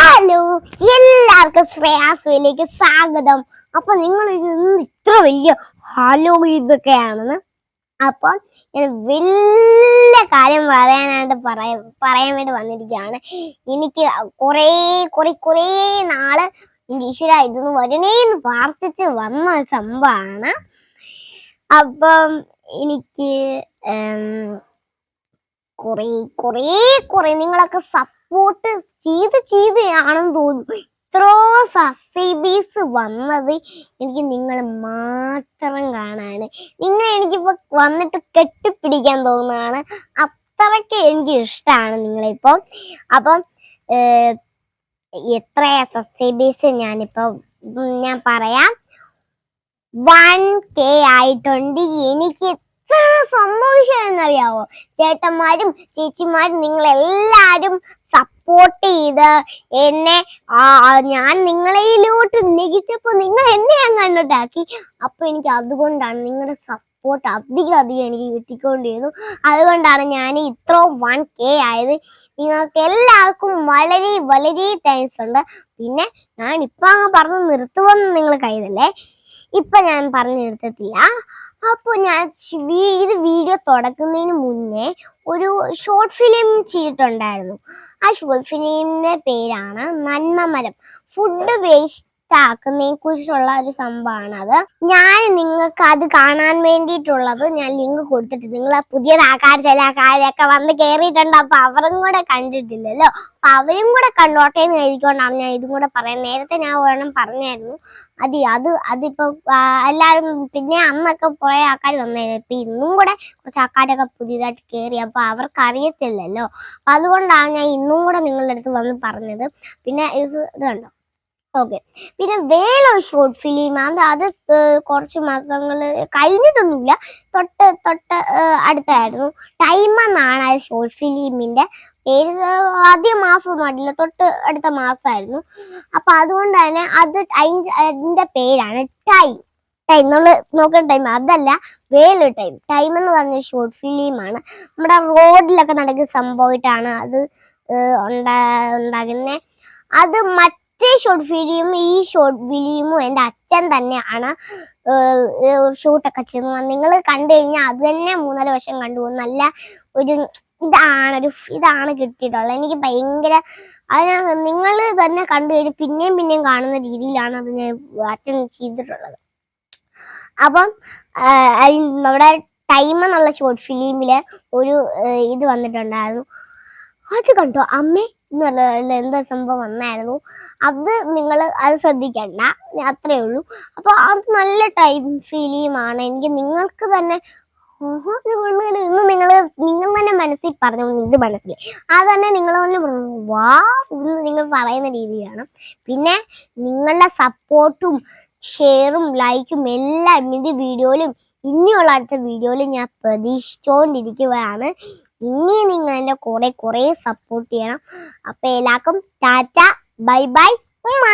Hello എല്ലാവർക്കും ശ്രേയാസ്വയിലേക്ക് സ്വാഗതം. അപ്പൊ നിങ്ങൾ ഇന്ന് ഇത്ര വലിയ ഹലോ ഇതൊക്കെയാണെന്ന്. അപ്പോൾ ഞാൻ കാര്യം പറയാനായിട്ട് പറയാൻ പറയാൻ വേണ്ടി വന്നിരിക്കുകയാണ്. എനിക്ക് കുറേ കുറേ കുറേ നാൾ ഈശ്വര ഇതൊന്ന് വരണേന്ന് പ്രാർത്ഥിച്ച് വന്ന ഒരു സംഭവമാണ് അപ്പം എനിക്ക് കുറേ കുറേ കുറേ നിങ്ങളൊക്കെ സപ്പോർട്ട് ചെയ്ത് ചെയ്ത് ആണെന്ന് തോന്നുന്നു. ഇത്രോ സബ്സ്ക്രൈബേഴ്സ് വന്നത് എനിക്ക് നിങ്ങൾ മാത്രം കാണാൻ നിങ്ങൾ എനിക്കിപ്പോ വന്നിട്ട് കെട്ടിപ്പിടിക്കാൻ തോന്നുന്നതാണ്. അത്രയ്ക്ക് എനിക്ക് ഇഷ്ടമാണ് നിങ്ങളിപ്പോൾ അപ്പം എത്ര എത്രയാ സബ്സ്ക്രൈബേഴ്സ് ഞാനിപ്പോ ഞാൻ പറയാം. വൺ കെ ആയിട്ടുണ്ട്. എനിക്ക് സന്തോഷം എന്നറിയാവോ ചേട്ടന്മാരും ചേച്ചിമാരും നിങ്ങൾ എല്ലാരും സപ്പോർട്ട് ചെയ്ത് എന്നെ ഞാൻ നിങ്ങളിലോട്ട് ലഭിച്ചപ്പോ നിങ്ങൾ എന്നെ ഞാൻ കണ്ടിട്ടാക്കി. അപ്പൊ എനിക്ക് അതുകൊണ്ടാണ് നിങ്ങളുടെ സപ്പോർട്ട് അധികം അധികം എനിക്ക് കിട്ടിക്കൊണ്ടിരുന്നു. അതുകൊണ്ടാണ് ഞാൻ ഇത്ര വൺ കെ ആയത്. നിങ്ങൾക്ക് എല്ലാവർക്കും വളരെ വളരെ താങ്ക്സ് ഉണ്ട്. പിന്നെ ഞാൻ ഇപ്പൊ അങ്ങ് പറഞ്ഞ് നിർത്തുമെന്ന് നിങ്ങൾ കരുതല്ലേ? ഇപ്പൊ ഞാൻ പറഞ്ഞു നിർത്തത്തില്ല. അപ്പോൾ ഞാൻ ഇത് വീഡിയോ തുടക്കുന്നതിന് മുന്നേ ഒരു ഷോർട്ട് ഫിലിം ചെയ്തിട്ടുണ്ടായിരുന്നു. ആ ഷോർട്ട് ഫിലിമിന്റെ പേരാണ് നന്മ മരം ഫുഡ് വേസ്റ്റ് ആക്കുന്നതിനെ കുറിച്ചുള്ള ഒരു സംഭവമാണ് അത്. ഞാൻ നിങ്ങൾക്ക് അത് കാണാൻ വേണ്ടിയിട്ടുള്ളത് ഞാൻ ലിങ്ക് കൊടുത്തിട്ട് നിങ്ങൾ പുതിയ ആൾക്കാർ ചില ആൾക്കാരൊക്കെ വന്ന് കയറിയിട്ടുണ്ട് അപ്പൊ അവരും കൂടെ കണ്ടിട്ടില്ലല്ലോ. അപ്പൊ അവരും കൂടെ കണ്ടോട്ടെ എന്ന് എഴുതിക്കൊണ്ടാണ് ഞാൻ ഇതും കൂടെ പറയാൻ നേരത്തെ ഞാൻ വേണം പറഞ്ഞായിരുന്നു. അത് അത് അതിപ്പോ എല്ലാവരും പിന്നെ അന്നൊക്കെ കുറെ ആൾക്കാർ വന്നായിരുന്നു ഇപ്പൊ ഇന്നും കൂടെ കുറച്ച് ആൾക്കാരൊക്കെ പുതിയതായിട്ട് കയറി അപ്പൊ അവർക്ക് അറിയത്തില്ലല്ലോ അപ്പൊ അതുകൊണ്ടാണ് ഞാൻ ഇന്നും കൂടെ നിങ്ങളുടെ അടുത്ത് വന്ന് പറഞ്ഞത്. പിന്നെ ഇത് ഇത് കണ്ടോ? ഓക്കെ പിന്നെ ഒരു ഷോർട്ട് ഫിലിം അത് അത് കുറച്ച് മാസങ്ങൾ കഴിഞ്ഞിട്ടൊന്നുമില്ല. തൊട്ട് തൊട്ട് അടുത്തായിരുന്നു. ടൈം എന്നാണ് ആ ഷോർട്ട് ഫിലിമിന്റെ പേര്. ആദ്യ മാസമൊന്നും ആയിട്ടില്ല. തൊട്ട് അടുത്ത മാസമായിരുന്നു. അപ്പൊ അതുകൊണ്ട് തന്നെ അത് അതിന്റെ പേരാണ് ടൈം ടൈം നമ്മൾ നോക്കുന്ന ടൈം അതല്ല വേള ടൈം ടൈം എന്ന് പറഞ്ഞ ഷോർട്ട് ഫിലിമാണ് നമ്മുടെ റോഡിലൊക്കെ നടക്കുന്ന സംഭവമായിട്ടാണ് അത് ഉണ്ടാ ഉണ്ടാകുന്നത് അത് മറ്റേ ഷോർട്ട് ഫിലിമും ഈ ഷോർട്ട് ഫിലിമും എന്റെ അച്ഛൻ തന്നെയാണ്. ഷൂട്ടൊക്കെ ചെയ്യുന്നത് നിങ്ങൾ കണ്ടു കഴിഞ്ഞാൽ അത് തന്നെ മൂന്നര വർഷം കണ്ടുപോകും നല്ല ഒരു ഇതാണ് ഒരു ഇതാണ് കിട്ടിയിട്ടുള്ളത്. എനിക്ക് ഭയങ്കര അതിന് നിങ്ങൾ തന്നെ കണ്ടു കഴിഞ്ഞ് പിന്നെയും പിന്നെയും കാണുന്ന രീതിയിലാണ് അത് അച്ഛൻ ചെയ്തിട്ടുള്ളത്. അപ്പം നമ്മുടെ ടൈം എന്നുള്ള ഷോർട്ട് ഫിലിമിൽ ഒരു ഇത് വന്നിട്ടുണ്ടായിരുന്നു. അത് കണ്ടോ? അമ്മേ എന്നുള്ള എന്താ സംഭവം വന്നായിരുന്നു. അത് നിങ്ങൾ അത് ശ്രദ്ധിക്കണ്ട. അത്രേ ഉള്ളൂ. അപ്പോൾ അത് നല്ല ടൈം ഫീലിയുമാണ് എനിക്ക് നിങ്ങൾക്ക് തന്നെ ഇന്ന് നിങ്ങൾ നിങ്ങൾ തന്നെ മനസ്സിൽ പറഞ്ഞു ഇത് മനസ്സിൽ അത് തന്നെ നിങ്ങൾ തന്നെ പറഞ്ഞു വാ എന്ന് നിങ്ങൾ പറയുന്ന രീതിയാണ്. പിന്നെ നിങ്ങളുടെ സപ്പോർട്ടും ഷെയറും ലൈക്കും എല്ലാം ഇത് വീഡിയോയിലും ഇനിയുള്ള അടുത്ത വീഡിയോയിൽ ഞാൻ പ്രതീക്ഷിച്ചുകൊണ്ടിരിക്കുകയാണ് ഇനി നിങ്ങൾ എന്റെ കൂടെ കുറേ സപ്പോർട്ട് ചെയ്യണം. അപ്പോൾ എല്ലാവർക്കും ടാറ്റ ബൈ ബൈ ഉമ്മ.